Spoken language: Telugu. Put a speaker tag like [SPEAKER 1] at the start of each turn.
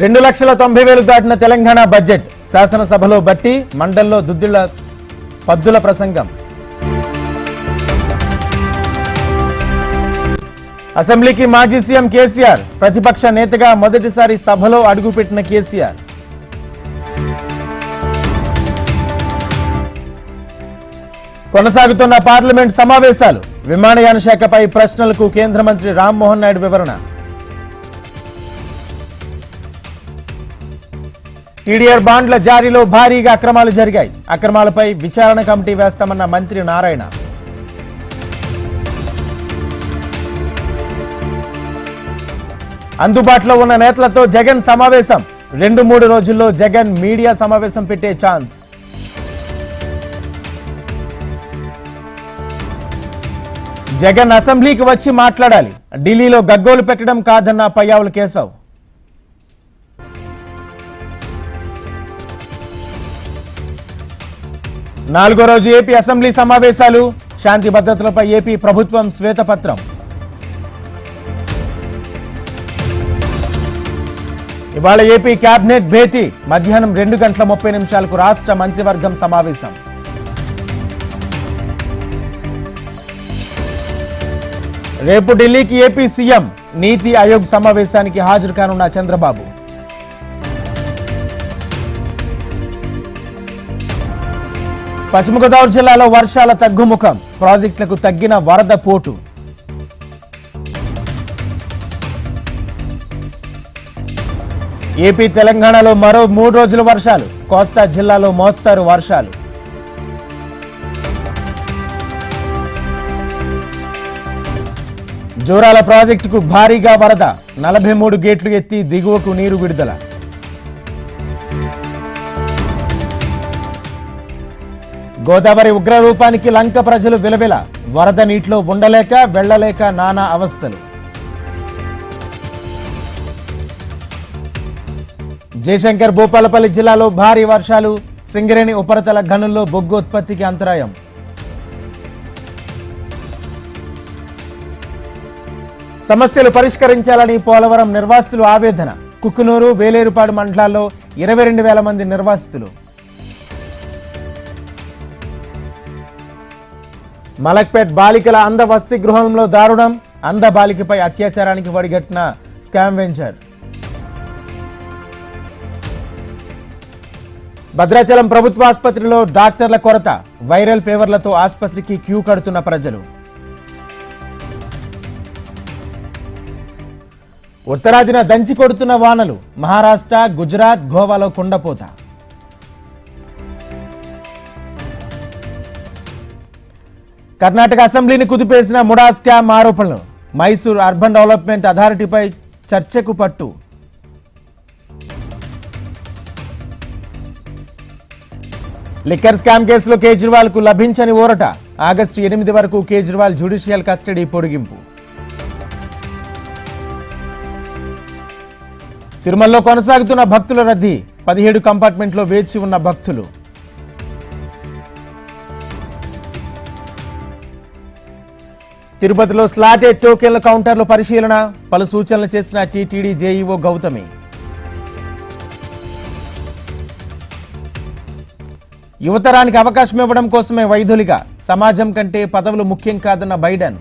[SPEAKER 1] రెండు లక్షల తొంభై వేలు దాటిన తెలంగాణ బడ్జెట్ శాసనసభలో బట్టి మండల్లో దుద్దిళ్ళ పద్దుల ప్రసంగం. అసెంబ్లీకి మాజీ సీఎం కేసీఆర్ ప్రతిపక్ష నేతగా మొదటిసారి సభలో అడుగుపెట్టిన కేసీఆర్. కొనసాగుతున్న పార్లమెంట్ సమావేశాలు విమానయాన శాఖపై ప్రశ్నలకు కేంద్ర మంత్రి రామ్మోహన్ నాయుడు వివరణ. టీడీఆర్ బాండ్ల జారీలో భారీగా అక్రమాలు జరిగాయి. అక్రమాలపై విచారణ కమిటీ వేస్తామన్న మంత్రి నారాయణ. అందుబాటులో ఉన్న నేతలతో జగన్ సమావేశం. రెండు మూడు రోజుల్లో జగన్ మీడియా సమావేశం పెట్టే ఛాన్స్. జగన్ అసెంబ్లీకి వచ్చి మాట్లాడాలి. ఢిల్లీలో గగ్గోలు పెట్టడం కాదన్న పయ్యావుల కేశవ్. నాలుగో రోజు ఏపీ అసెంబ్లీ సమావేశాలు. శాంతి భద్రతలపై ఏపీ ప్రభుత్వం శ్వేతపత్రం. ఇవాళ ఏపీ కేబినెట్ భేటీ. మధ్యాహ్నం రెండు గంటల ముప్పై నిమిషాలకు రాష్ట్ర మంత్రివర్గం సమావేశం. రేపు ఢిల్లీకి ఏపీ సీఎం నీతి ఆయోగ్ సమావేశానికి హాజరు కానున్న చంద్రబాబు. పశ్చిమ గోదావరి జిల్లాలో వర్షాల తగ్గుముఖం. ప్రాజెక్టులకు తగ్గిన వరద పోటు. ఏపీ తెలంగాణలో మరో మూడు రోజుల వర్షాలు. కోస్తా జిల్లాలో మోస్తారు వర్షాలు. జోరాల ప్రాజెక్టుకు భారీగా వరద. నలభై మూడు గేట్లు ఎత్తి దిగువకు నీరు విడుదల. గోదావరి ఉగ్రరూపానికి లంక ప్రజలు విలవిల. వరద నీటిలో ఉండలేక వెళ్ళలేక నానా అవస్థలు. జయశంకర్ భూపాలపల్లి జిల్లాలో భారీ వర్షాలు. సింగరేణి ఉపరితల గనుల్లో బొగ్గు ఉత్పత్తికి అంతరాయం. సమస్యలు పరిష్కరించాలని పోలవరం నిర్వాసితులు ఆవేదన. కుక్కునూరు వేలేరుపాడు మండలాల్లో ఇరవై రెండు వేల మంది నిర్వాసితులు. మలక్పేట్ బాలికల అంధ వసతి గృహంలో దారుణం. అంధ బాలికపై అత్యాచారానికి వడిగట్టిన స్కామ్ వెంచర్. భద్రాచలం ప్రభుత్వ ఆసుపత్రిలో డాక్టర్ల కొరత. వైరల్ ఫీవర్లతో ఆసుపత్రికి క్యూ కడుతున్న ప్రజలు. ఉత్తరాదిన దంచి కొడుతున్న వానలు. మహారాష్ట్ర గుజరాత్ గోవాలో కుండపోత. కర్ణాటక అసెంబ్లీని కుదిపేసిన ముడా స్కామ్ ఆరోపణలు. మైసూర్ అర్బన్ డెవలప్మెంట్ అథారిటీపై చర్చకు పట్టు. లిక్కర్ స్కామ్ కేసులో కేజ్రీవాల్కు లభించని ఊరట. ఆగస్టు ఎనిమిది వరకు కేజ్రీవాల్ జ్యుడిషియల్ కస్టడీ పొడిగింపు. తిరుమలలో కొనసాగుతున్న భక్తుల రద్దీ. పదిహేడు కంపార్ట్మెంట్లో వేచి ఉన్న భక్తులు. తిరుపతిలో స్లాటెడ్ టోకెన్ల కౌంటర్ల పరిశీలన పలు సూచనలు చేసిన టీటీడీ జేఈఓ గౌతమి. యువతరానికి అవకాశం ఇవ్వడం కోసమే వైద్యులిగా సమాజం కంటే పదవులు ముఖ్యం కాదన్న బైడెన్.